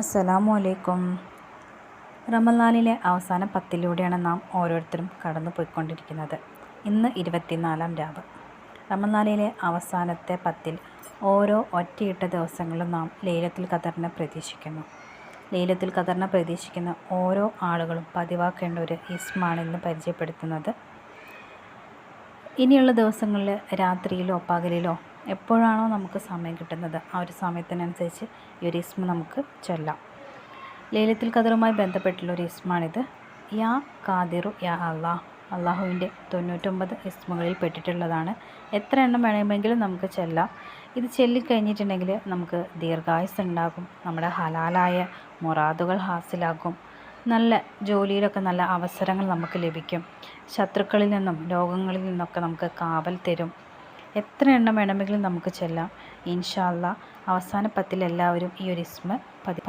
അസ്സലാമു അലൈക്കും റമലാനിലെ അവസാന പത്തിലൂടെയാണ് നാം ഓരോരുത്തരും കടന്നു പോയിക്കൊണ്ടിരിക്കുന്നത്. ഇന്ന് ഇരുപത്തിനാലാം രാവ്. റമലാനിലെ അവസാനത്തെ പത്തിൽ ഓരോ ഒറ്റയിട്ട ദിവസങ്ങളും നാം ലൈലത്തുൽ ഖദറിനെ പ്രതീക്ഷിക്കുന്നു. ലൈലത്തുൽ ഖദറിനെ പ്രതീക്ഷിക്കുന്ന ഓരോ ആളുകളും പതിവാക്കേണ്ട ഒരു ഇസ്മാണ് ഇന്ന് പരിചയപ്പെടുത്തുന്നത്. ഇനിയുള്ള ദിവസങ്ങളിൽ രാത്രിയിലോ പകലിലോ എപ്പോഴാണോ നമുക്ക് സമയം കിട്ടുന്നത് ആ ഒരു സമയത്തിനനുസരിച്ച് ഈ ഒരു ഇസ്മ നമുക്ക് ചൊല്ലാം. ലേലത്തിൽ കതറുമായി ബന്ധപ്പെട്ടുള്ള ഒരു ഇസ്മാണിത്. യാ കാതിറു യാ അള്ളാഹ് അള്ളാഹുവിന്റെ തൊണ്ണൂറ്റൊമ്പത് ഇസ്മുകളിൽ പെട്ടിട്ടുള്ളതാണ്. എത്ര എണ്ണം വേണമെങ്കിലും നമുക്ക് ചെല്ലാം. ഇത് ചൊല്ലിക്കഴിഞ്ഞിട്ടുണ്ടെങ്കിൽ നമുക്ക് ദീർഘായുസ് ഉണ്ടാകും നമ്മുടെ ഹലാലായ മുറാദുകൾ ഹാസിലാകും നല്ല ജോലിയിലൊക്കെ നല്ല അവസരങ്ങൾ നമുക്ക് ലഭിക്കും. ശത്രുക്കളിൽ നിന്നും രോഗങ്ങളിൽ നിന്നൊക്കെ നമുക്ക് കാവൽ തരും. എത്ര എണ്ണം വേണമെങ്കിലും നമുക്ക് ചെല്ലാം. ഇൻഷാല്ല അവസാന പത്തിൽ എല്ലാവരും ഈ ഒരു ഇസ്മ പതി